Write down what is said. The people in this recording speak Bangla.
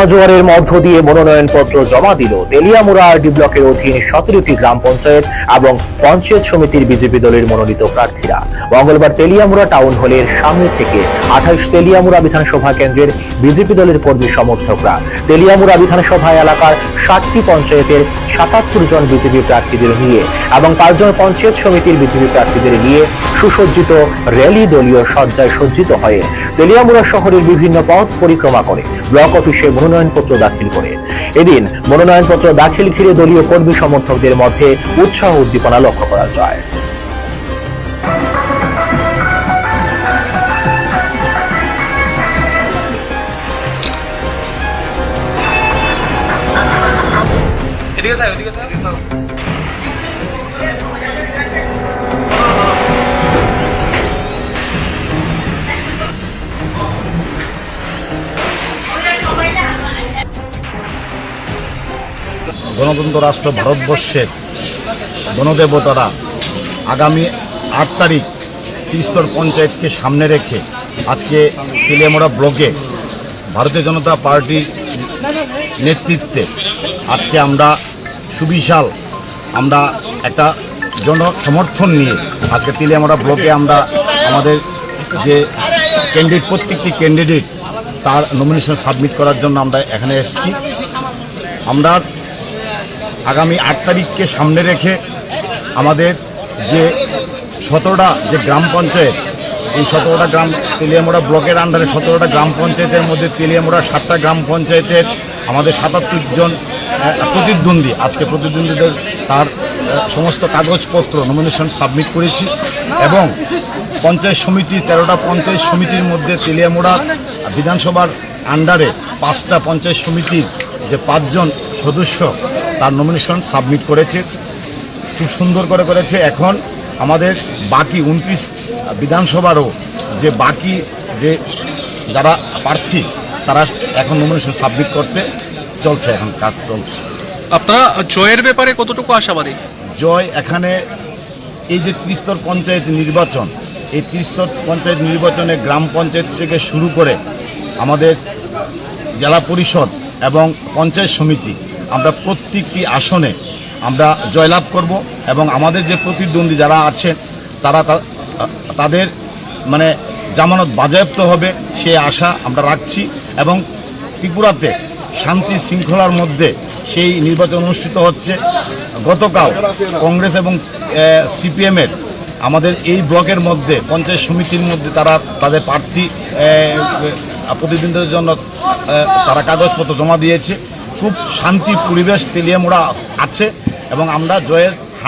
গণজোয়ারের মধ্য দিয়ে মনোনয়নপত্র জমা দিল তেলিয়ামুড়া আরডি ব্লকের অধীন সতেরোটি গ্রাম পঞ্চায়েত এবং পঞ্চায়েত সমিতির বিজেপি দলের মনোনীত প্রার্থীরা। মঙ্গলবার তেলিয়ামুড়া টাউন হলের সামনে থেকে আঠাইশ তেলিয়ামুড়া বিধানসভা কেন্দ্রের বিজেপি দলের কর্মী সমর্থকরা। তেলিয়ামুড়া বিধানসভা এলাকার ষাটটি পঞ্চায়েতের সাতাত্তর জন বিজেপি প্রার্থীদের নিয়ে এবং পাঁচজন পঞ্চায়েত সমিতির বিজেপি প্রার্থীদের নিয়ে সুসজ্জিত র্যালি দলীয় সজ্জায় সজ্জিত হয়ে তেলিয়ামুড়া শহরের বিভিন্ন পথ পরিক্রমা করে, ব্লক অফিসে মনোনয়নপত্র দাখিল করে। এদিন মনোনয়নপত্র দাখিল ঘিরে দলীয় কর্মী সমর্থকদের মধ্যে উৎসাহ উদ্দীপনা লক্ষ্য করা যায়। এদিকে স্যার ওদিকে স্যার গণতন্ত্র রাষ্ট্র ভারতবর্ষের গণদেবতারা আগামী আট তারিখ ত্রিস্তর পঞ্চায়েতকে সামনে রেখে আজকে তেলিয়ামোড়া ব্লকে ভারতীয় জনতা পার্টির নেতৃত্বে আজকে আমরা সুবিশাল আমরা একটা জন সমর্থন নিয়ে আজকে তেলিয়ামোড়া ব্লকে আমরা আমাদের যে ক্যান্ডিডেট প্রত্যেকটি ক্যান্ডিডেট তার নমিনেশন সাবমিট করার জন্য আমরা এখানে এসেছি। আমরা আগামী আট তারিখকে সামনে রেখে আমাদের যে সতেরোটা যে গ্রাম পঞ্চায়েত, এই সতেরোটা গ্রাম তেলিয়ামোড়া ব্লকের আন্ডারে সতেরোটা গ্রাম পঞ্চায়েতের মধ্যে তেলিয়ামোড়া সাতটা গ্রাম পঞ্চায়েতের আমাদের সাতাত্তর জন প্রতিদ্বন্দ্বী, আজকে প্রতিদ্বন্দ্বীদের তার সমস্ত কাগজপত্র নমিনেশন সাবমিট করেছি এবং পঞ্চায়েত সমিতি, তেরোটা পঞ্চায়েত সমিতির মধ্যে তেলিয়ামোড়া বিধানসভার আন্ডারে পাঁচটা পঞ্চায়েত সমিতির যে পাঁচজন সদস্য তার নমিনেশন সাবমিট করেছে। খুব সুন্দর করে করেছে। এখন আমাদের বাকি উনত্রিশ বিধানসভারও যে বাকি যে যারা প্রার্থী তারা এখন নমিনেশন সাবমিট করতে চলছে এখন কাজ চলছে। আপনারা জয়ের ব্যাপারে কতটুকু আশাবাদী? জয় এখানে এই যে ত্রিস্তর পঞ্চায়েত নির্বাচন এই ত্রিস্তর পঞ্চায়েত নির্বাচনে গ্রাম পঞ্চায়েত থেকে শুরু করে আমাদের জেলা পরিষদ এবং পঞ্চায়েত সমিতি আমরা প্রত্যেকটি আসনে আমরা জয়লাভ করব এবং আমাদের যে প্রতিদ্বন্দ্বী যারা আছেন তারা তাদের মানে জামানত বাজেয়াপ্ত হবে সে আশা আমরা রাখছি এবং ত্রিপুরাতে শান্তি শৃঙ্খলার মধ্যে সেই নির্বাচন অনুষ্ঠিত হচ্ছে। গতকাল কংগ্রেস এবং সিপিএমের আমাদের এই ব্লকের মধ্যে পঞ্চায়েত সমিতির মধ্যে তারা তাদের প্রার্থী আহ, প্রতিদ্বন্দ্বীদের জন্য তারা কাগজপত্র জমা দিয়েছে। খুব শান্তি পরিবেশ তেলিয়ামোড়া আছে এবং আমরা জয়ের